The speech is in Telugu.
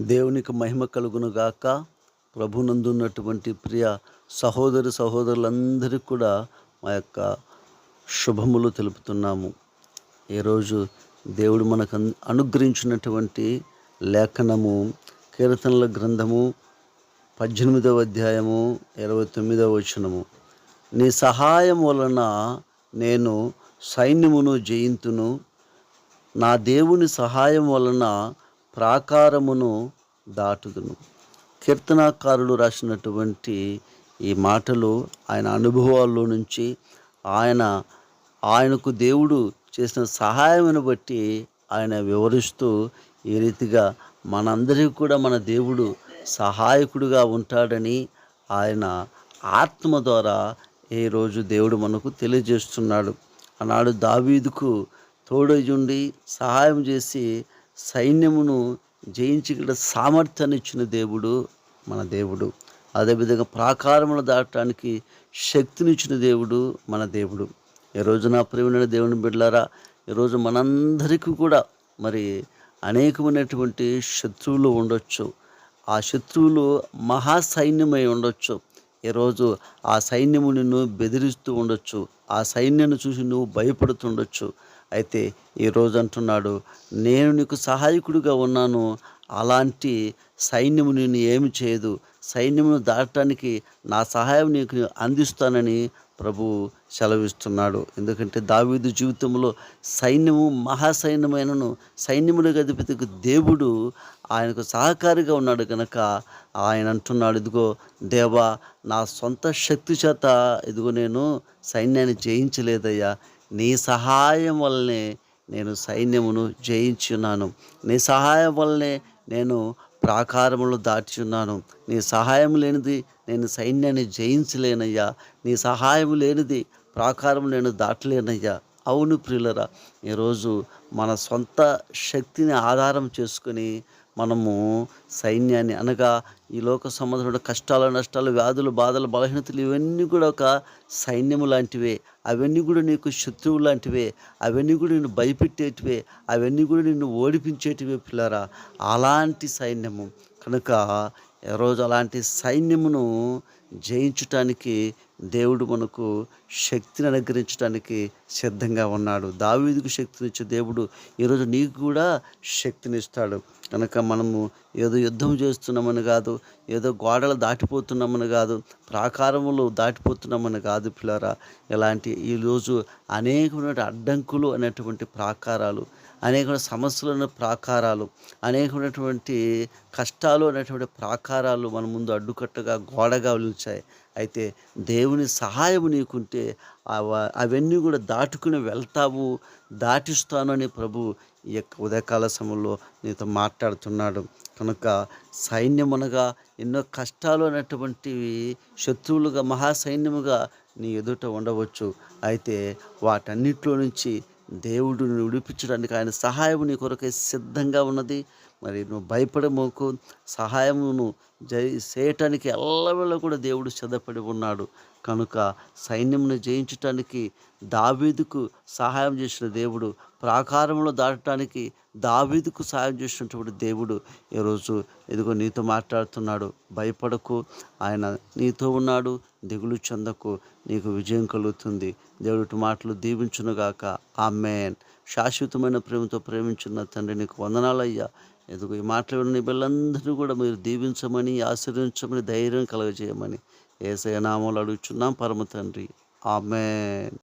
దేవునికి మహిమ కలుగును గాక. ప్రభునందున్నటువంటి ప్రియ సహోదరి సహోదరులందరికీ కూడా మా యొక్క శుభములు తెలుపుతున్నాము. ఈరోజు దేవుడు మనకు అన్- అనుగ్రహించినటువంటి లేఖనము కీర్తనల గ్రంథము పద్దెనిమిదవ అధ్యాయము ఇరవై తొమ్మిదవ వచనము. నీ సహాయం వలన నేను సైన్యమును జయింతును. నా దేవుని సహాయం వలన ప్రాకారమును దాటుదును. కీర్తనాకారుడు రాసినటువంటి ఈ మాటలు ఆయన అనుభవాల్లో నుంచి ఆయన ఆయనకు దేవుడు చేసిన సహాయమును బట్టి ఆయన వివరిస్తూ ఈ రీతిగా మనందరికీ కూడా మన దేవుడు సహాయకుడిగా ఉంటాడని ఆయన ఆత్మ ద్వారా ఈరోజు దేవుడు మనకు తెలియజేస్తున్నాడు. ఆనాడు దావీదుకు తోడయుండి సహాయం చేసి సైన్యమును జయించగల సామర్థ్యాన్ని ఇచ్చిన దేవుడు మన దేవుడు. అదేవిధంగా ప్రాకారములు దాటడానికి శక్తినిచ్చిన దేవుడు మన దేవుడు. ఈరోజు నా ప్రేమైన దేవుని బిడ్డలారా ఈరోజు మనందరికీ కూడా మరి అనేకమైనటువంటి శత్రువులు ఉండొచ్చు. ఆ శత్రువులు మహా సైన్యమై ఉండొచ్చు. ఈరోజు ఆ సైన్యము నిన్ను బెదిరిస్తూ ఉండొచ్చు. ఆ సైన్యాన్ని చూసి నువ్వు భయపడుతుండొచ్చు. అయితే ఈరోజు అంటున్నాడు నేను నీకు సహాయకుడిగా ఉన్నాను. అలాంటి సైన్యము నేను ఏమి చేయదు. సైన్యమును దాటడానికి నా సహాయం నీకు అందిస్తానని ప్రభు సెలవిస్తున్నాడు. ఎందుకంటే దావీదు జీవితంలో సైన్యము మహాసైన్యమైనను సైన్యముని అధిపతికి దేవుడు ఆయనకు సహకారిగా ఉన్నాడు కనుక ఆయన అంటున్నాడు ఇదిగో దేవా నా సొంత శక్తి చేత ఇదిగో నేను సైన్యాన్ని జయించలేదయ్యా. నీ సహాయం వల్లనే నేను సైన్యమును జయించి ఉన్నాను నీ సహాయం వల్లనే నేను ప్రాకారములు దాటి ఉన్నాను నీ సహాయం లేనిది నేను సైన్యాన్ని జయించలేనయ్యా. నీ సహాయం లేనిది ప్రాకారం నేను దాటలేనయ్యా. అవును ప్రియులరా ఈరోజు మన సొంత శక్తిని ఆధారం చేసుకొని మనము సైన్యాన్ని అనగా ఈ లోక సంబంధమైన కష్టాలు నష్టాలు వ్యాధులు బాధలు బలహీనతలు ఇవన్నీ కూడా ఒక సైన్యము లాంటివే. అవన్నీ కూడా నీకు శత్రువు లాంటివే. అవన్నీ కూడా నిన్ను భయపెట్టేటివే. అవన్నీ కూడా నిన్ను ఓడిపించేటివే పిల్లరా. అలాంటి సైన్యము. కనుక ఈరోజు అలాంటి సైన్యమును జయించటానికి దేవుడు మనకు శక్తిని అనుగ్రహించడానికి సిద్ధంగా ఉన్నాడు. దావీదుకు శక్తినిచ్చే దేవుడు ఈరోజు నీకు కూడా శక్తినిస్తాడు కనుక మనము ఏదో యుద్ధం చేస్తున్నామని కాదు ఏదో గోడలు దాటిపోతున్నామని కాదు ప్రాకారములు దాటిపోతున్నామని కాదు పిల్లరా. ఇలాంటి ఈరోజు అనేకమైన అడ్డంకులు అనేటువంటి ప్రాకారాలు అనేకమైన సమస్యలు అనే ప్రాకారాలు అనేకమైనటువంటి కష్టాలు అనేటువంటి ప్రాకారాలు మన ముందు అడ్డుకట్టగా గోడగా నిలిచాయి. అయితే దేవుని సహాయం నీకుంటే అవ- అవన్నీ కూడా దాటుకుని వెళ్తావు దాటిస్తాను అని ప్రభు ఈ యొక్క ఉదయకాల సమయంలో నీతో మాట్లాడుతున్నాడు. కనుక సైన్యమునగా ఎన్నో కష్టాలు అనేటువంటివి శత్రువులుగా మహాసైన్యముగా నీ ఎదుట ఉండవచ్చు. అయితే వాటన్నిటిలో నుంచి దేవుడు విడిపించడానికి ఆయన సహాయం నీ కొరకై సిద్ధంగా ఉన్నది. మరి నువ్వు భయపడమోకు సహాయమును జై చేయటానికి ఎల్లవేళ కూడా దేవుడు సిద్ధపడి ఉన్నాడు. కనుక సైన్యమును జయించటానికి దావీదుకు సహాయం చేసిన దేవుడు ప్రాకారంలో దాటడానికి దావీదుకు సహాయం చేసినటువంటి దేవుడు ఈరోజు ఇదిగో నీతో మాట్లాడుతున్నాడు. భయపడకు ఆయన నీతో ఉన్నాడు దిగులు చెందకు నీకు విజయం కలుగుతుంది. దేవుడి మాటలు దీవించునుగాక. మేన్ శాశ్వతమైన ప్రేమతో ప్రేమించున్న తండ్రి నీకు వందనాలయ్యా. ఎందుకు? ఈ మాటలు విన్న నీ కూడా మీరు దీవించమని ఆశీర్వించమని ధైర్యం కలగజేయమని ఏసయ నామంలో అడుగుచున్నాం. పరమ తండ్రి. ఆమె